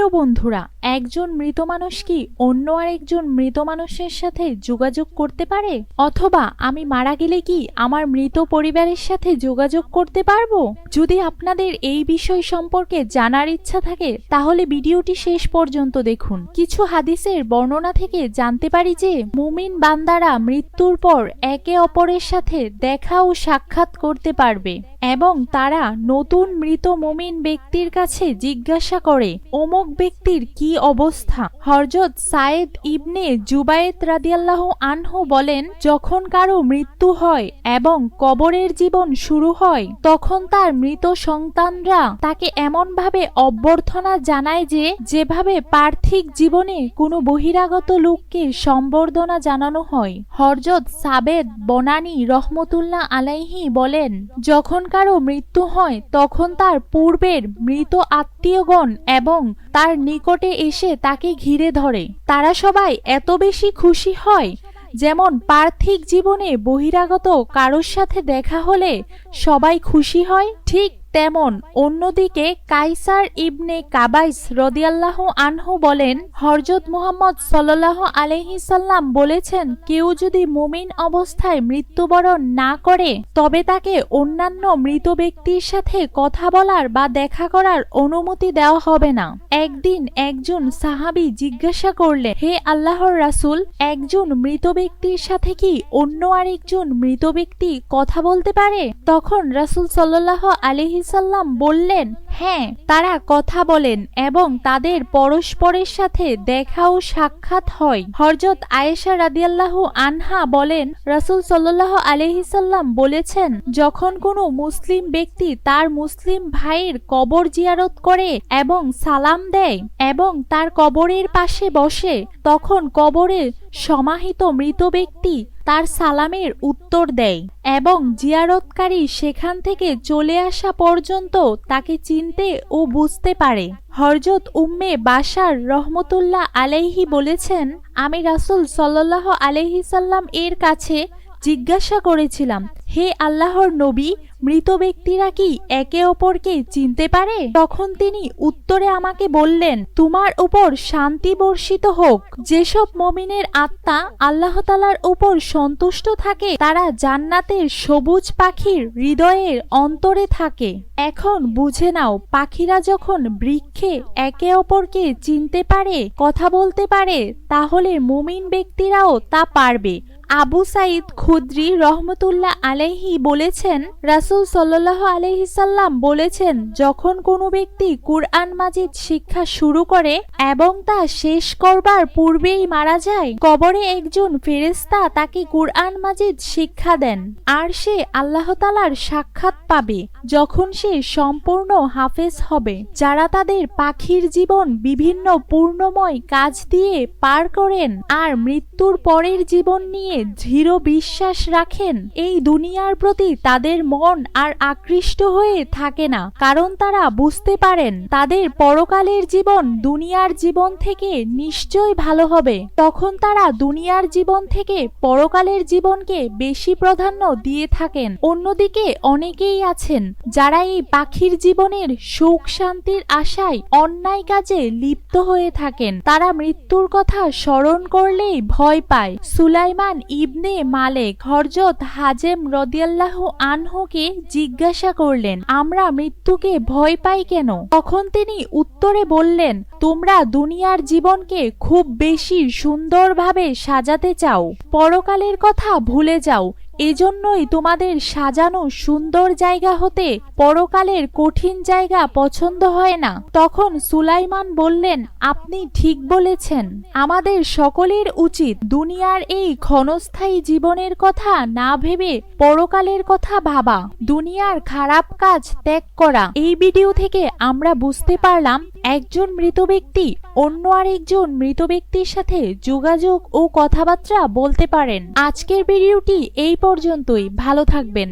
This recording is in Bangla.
প্রিয় বন্ধুরা একজন মৃত মানুষ কি অন্য আরেকজন মৃত মানুষের সাথে যোগাযোগ করতে পারে? অথবা আমি মারা গেলে কি আমার মৃত পরিবারের সাথে যোগাযোগ করতে পারব? যদি আপনাদের এই বিষয় সম্পর্কে জানার ইচ্ছা থাকে, তাহলে ভিডিওটি শেষ পর্যন্ত দেখুন। কিছু হাদিসের বর্ণনা থেকে জানতে পারি যে, মুমিন বান্দারা মৃত্যুর পর একে অপরের সাথে দেখা ও সাক্ষাৎ করতে পারবে এবং তারা নতুন মৃত মুমিন ব্যক্তির কাছে জিজ্ঞাসা করে, অমুক ব্যক্তির কি অবস্থা। হরজত সায়েদ ইবনে জুবায়েত রাদিয়াল্লাহু আনহু বলেন, যখন কারও মৃত্যু হয় এবং কবরের জীবন শুরু হয়, তখন তার মৃত সন্তানরা তাকে এমনভাবে অভ্যর্থনা জানায় যে, যেভাবে পার্থিক জীবনে কোনো বহিরাগত লোককে সম্বর্ধনা জানানো হয়। হরজত সাবেদ বনানী রহমতুল্লাহ আলাইহি বলেন, যখন কারও মৃত্যু হয়, তখন তার পূর্বের মৃত আত্মীয়গণ এবং তার নিকটে এসে তাকে ঘিরে ধরে। তারা সবাই এত বেশি খুশি হয় যেমন পার্থিক জীবনে বহিরাগত কারোর সাথে দেখা হলে সবাই খুশি হয়। ঠিক তেমন অন্যদিকে কাইসার ইবনে কাবাইস রদিয়াল্লাহ আনহু বলেন হরজত মুহাম্মদ সাল্লাহ আলহিসাল্লাম বলেছেন, কেউ যদি মুমিন অবস্থায় মৃত্যুবরণ না করে, তবে তাকে অন্যান্য মৃত ব্যক্তির সাথে কথা বলার বা দেখা করার অনুমতি দেওয়া হবে না। একদিন একজন সাহাবি জিজ্ঞাসা করলে, হে আল্লাহর রাসুল, একজন মৃত ব্যক্তির সাথে কি অন্য আরেকজন মৃত ব্যক্তি কথা বলতে পারে? তখন রাসুল সাল্লাহ আলহিসাল্লাম বললেন হ্যাঁ তারা কথা বলেন এবং তাদের পরস্পরের সাথে দেখা ও সাক্ষাৎ হয়। হরজত আয়েশা রাদিয়াল্লাহ আনহা বলেন, রাসুল সাল্লাহ আলহিসাল্লাম বলেছেন, যখন কোনো মুসলিম ব্যক্তি তার মুসলিম ভাইয়ের কবর জিয়ারত করে এবং সালাম দেয় এবং তার কবরের পাশে বসে, তখন কবরে সমাহিত মৃত ব্যক্তি তার সালামের উত্তর দেয় এবং জিয়ারতকারী সেখান থেকে চলে আসা পর্যন্ত তাকে চিনতে ও বুঝতে পারে। হরজত উম্মে বাসার রহমতুল্লাহ আলাইহি বলেছেন, আমি রাসুল সাল্লাহ আলাইহিসাল্লাম এর কাছে জিজ্ঞাসা করেছিলাম, হে আল্লাহর নবী মৃত ব্যক্তিরা কি একে অপরকে চিনতে পারে? তখন তিনি উত্তরে আমাকে বললেন, তোমার উপর শান্তি বর্ষিত হোক। যেসব মমিনের আত্মা আল্লাহ তালার উপর সন্তুষ্ট থাকে, তারা জান্নাতের সবুজ পাখির হৃদয়ের অন্তরে থাকে। এখন বুঝে নাও, পাখিরা যখন বৃক্ষে একে অপরকে চিনতে পারে, কথা বলতে পারে, তাহলে মুমিন ব্যক্তিরাও তা পারবে। আবু সাইদ খুদ্রি রহমতুল্লাহ আলাইহি বলেছেন, রাসুল সাল্লাহ আলহিসাল্লাম বলেছেন, যখন কোনো ব্যক্তি কুরআন মাজিদ শিক্ষা শুরু করে এবং তা শেষ করবার পূর্বেই মারা যায়, কবরে একজন ফেরেস্তা তাকে কুরআন মাজিদ শিক্ষা দেন আর সে আল্লাহ তালার সাক্ষাৎ পাবে যখন সে সম্পূর্ণ হাফেজ হবে। যারা তাদের পাখির জীবন বিভিন্ন পূর্ণময় কাজ দিয়ে পার করেন আর মৃত্যুর পরের জীবন নিয়ে দৃঢ় বিশ্বাস রাখেন, এই দুনিয়ার প্রতি তাদের মন আর আকৃষ্ট হয়ে থাকে না। কারণ তারা বুঝতে পারেন, তাদের পরকালের জীবন দুনিয়ার জীবন থেকে নিশ্চয় ভালো হবে। তখন তারা দুনিয়ার জীবন থেকে পরকালের জীবনকে বেশি প্রাধান্য দিয়ে থাকেন। অন্যদিকে অনেকেই আছেন, যারা এই পাখির জীবনের সুখ শান্তির আশায় অন্যায় কাজে লিপ্ত হয়ে থাকেন। তারা মৃত্যুর কথা স্মরণ করলেই ভয় পায়। সুলাইমান ইবনে মালেক হরজত হাজেম রদিয়াল্লাহ আনহুকে জিজ্ঞাসা করলেন, আমরা মৃত্যুকে ভয় পাই কেন? তখন তিনি উত্তরে বললেন, তোমরা দুনিয়ার জীবনকে খুব বেশি সুন্দরভাবে সাজাতে চাও। পরকালের কথা ভুলে যাও। এজন্যই তোমাদের সাজানো সুন্দর জায়গা হতে পরকালের কঠিন জায়গা পছন্দ হয় না। তখন সুলাইমান বললেন, আপনি ঠিক বলেছেন। আমাদের সকলের উচিত দুনিয়ার এই ক্ষণস্থায়ী জীবনের কথা না ভেবে পরকালের কথা ভাবা। দুনিয়ার খারাপ কাজ ত্যাগ করা। এই ভিডিও থেকে আমরা বুঝতে পারলাম একজন মৃত ব্যক্তি অন্য আরেকজন মৃত ব্যক্তির সাথে যোগাযোগ ও কথাবার্তা বলতে পারেন। আজকের ভিডিওটি এই পর্যন্তই। ভালো থাকবেন।